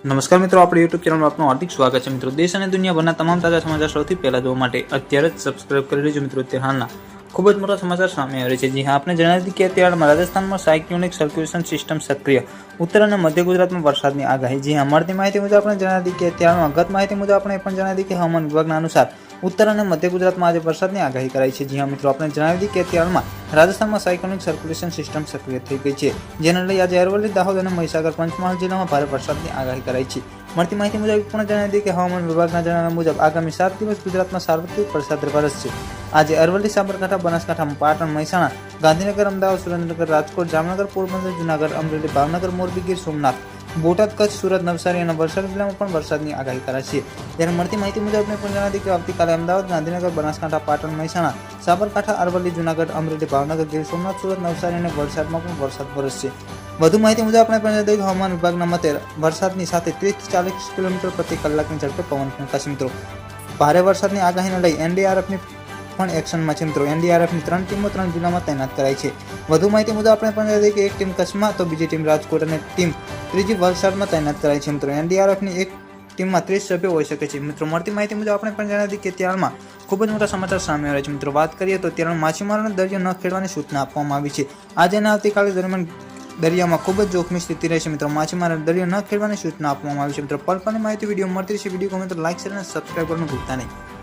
નમસ્કાર મિત્રો, આપણે યુટ્યુબ ચેનલમાં આપનું હાર્દિક સ્વાગત છે. મિત્રો, દેશ અને દુનિયાભરના તમામ તાજા સમાચાર સૌથી પહેલાં જોવા માટે અત્યારે જ સબસ્ક્રાઇબ કરી લેજો મિત્રો. તે હાલના ખૂબ જ મોટા સમાચાર સામે આવે છે. જી હા આપણે જણાવી કે અત્યારમાં રાજસ્થાનમાં સાયક્લોનિક સર્ક્યુલેશન સિસ્ટમ સક્રિય. ઉત્તર અને મધ્ય ગુજરાતમાં વરસાદની આગાહી. જી હા, મળતી માહિતી મુજબ આપણે જણાવી કે અત્યારમાં ગત માહિતી મુજબ આપણે એ પણ જણાવી કે હવામાન વિભાગના અનુસાર ઉત્તર અને મધ્ય ગુજરાતમાં આજે વરસાદની આગાહી કરાઈ છે. જ્યાં મિત્રો આપણે જણાવી દીધી કે અત્યારમાં રાજસ્થાનમાં સાયક્લોનિક સર્ક્યુલેશન સિસ્ટમ સક્રિય થઈ ગઈ છે, જેને લઈ આજે અરવલ્લી, દાહોદ અને મહીસાગર, પંચમહાલ જિલ્લામાં ભારે વરસાદની આગાહી કરાઈ છે. મળતી માહિતી મુજબ પણ જણાવી દીધી કે હવામાન વિભાગના જણાવ્યા મુજબ આગામી સાત દિવસ ગુજરાતમાં સાર્વત્રિક વરસાદ વરસશે આજે અરવલ્લી, સાબરકાંઠા બનાસકાંઠા પાટણ, મહેસાણા, ગાંધીનગર, અમદાવાદ, સુરેન્દ્રનગર, રાજકોટ, જામનગર, પોરબંદર, જુનાગઢ, અમરેલી, ભાવનગર, મોરબી, ગીર સોમનાથ બોટાદ, કચ્છ, સુરત, નવસારી અને વલસાડ જિલ્લામાં પણ વરસાદની આગાહી કરાશે ત્યારે મળતી માહિતી મુજબ આપણે પણ જણાવી કે આવતીકાલે અમદાવાદ, ગાંધીનગર, બનાસકાંઠા, પાટણ, મહેસાણા, સાબરકાંઠા, અરવલ્લી, જુનાગઢ, અમરેલી, ભાવનગર, ગીર સોમનાથ, સુરત, નવસારી અને વલસાડમાં પણ વરસાદ વરસશે વધુ માહિતી મુજબ આપણે પણ જણાવી હવામાન વિભાગના મતે વરસાદની સાથે ત્રીસ ચાલીસ કિલોમીટર પ્રતિ કલાકની ઝડપે પવન ફૂંકાશે મિત્રો. ભારે વરસાદની આગાહીને લઈ એનડીઆરએફની પણ એક્શનમાં છે મિત્રો. એનડીઆરએફની ત્રણ ટીમો ત્રણ જિલ્લામાં તૈનાત કરાઈ છે. વધુ માહિતી મુજબ આપણે પણ જણાવી કે એક ટીમ કચ્છમાં, તો બીજી ટીમ રાજકોટ અને ટીમ ત્રીજી વલસાડમાં તૈનાત કરાઈ છે મિત્રો. એનડીઆરએફની એક ટીમમાં ત્રીસ સભ્યો હોઈ શકે છે. મિત્રો, મળતી માહિતી મુજબ આપણે પણ જણાવી કે ત્યારમાં ખૂબ જ મોટા સમાચાર સામે આવ્યા છે. મિત્રો, વાત કરીએ તો ત્યારે માછીમારોને દરિયો ન ખેડવાની સૂચના આપવામાં આવી છે. આજે અને આવતીકાલે દરમિયાન દરિયામાં ખૂબ જ જોખમી સ્થિતિ રહેશે મિત્રો, માછીમારોને દરિયો ન ખેડવાની સૂચના આપવામાં આવી છે. મિત્રો પલ માહિતી વીડિયો મળતી રહેશે. વીડિયો ગમે તો લાઇક શેર અને સબસ્ક્રાઈબ કરવાનું ભૂલતા નહીં.